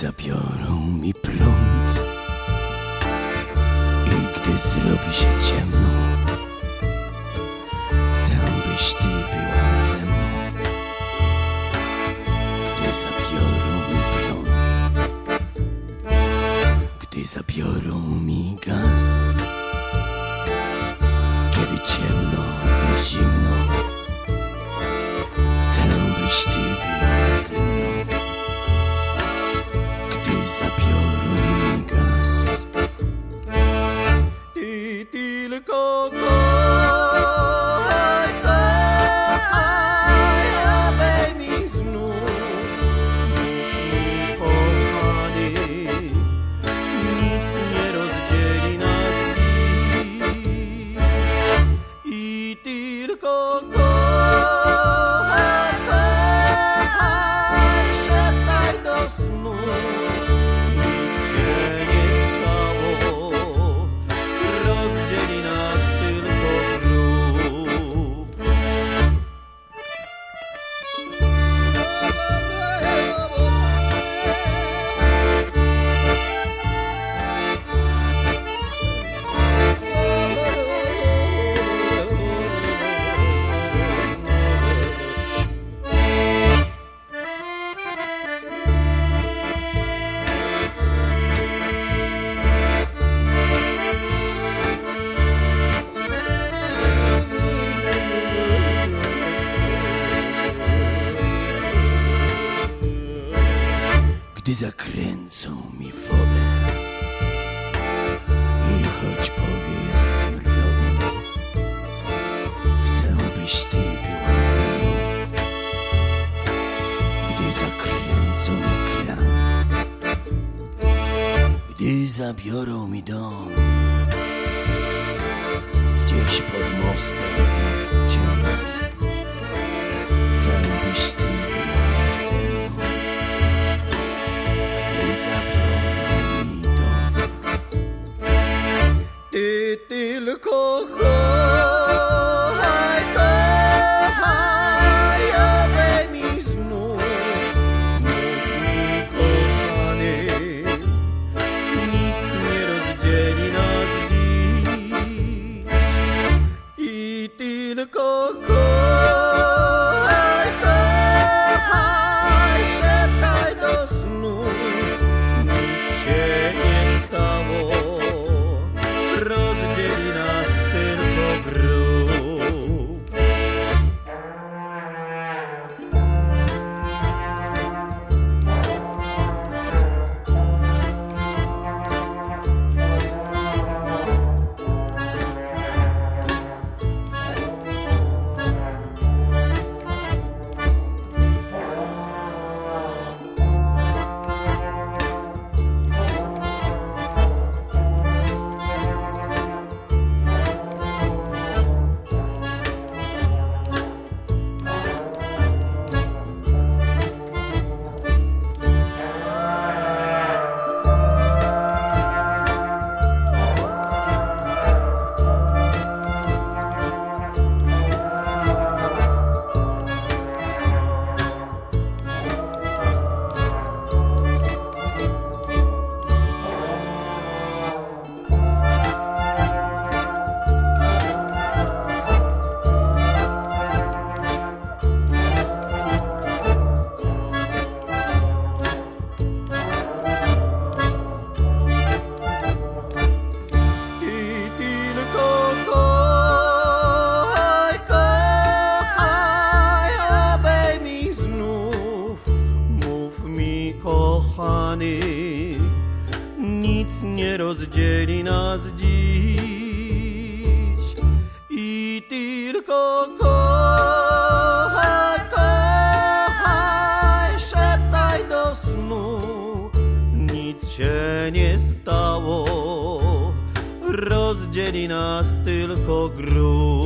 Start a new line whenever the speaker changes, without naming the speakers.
zabiorą mi prąd. I gdy zrobi się ciemno, chcę, byś ty była ze mną. Gdy zabiorą mi prąd, gdy zabiorą mi gaz, kiedy ciemno i zimno, chcę, byś ty Mi kran, gdy zabiorą mi dom, gdzieś pod mostem w noc ciemną, chcę, byś ty była ze mną gdy zabiorą mi dom.
Ty tylko kochaj, kochany, nic nie rozdzieli nas dziś. I tylko kochaj, kochaj, szeptaj do snu, nic się nie stało rozdzieli nas tylko grób.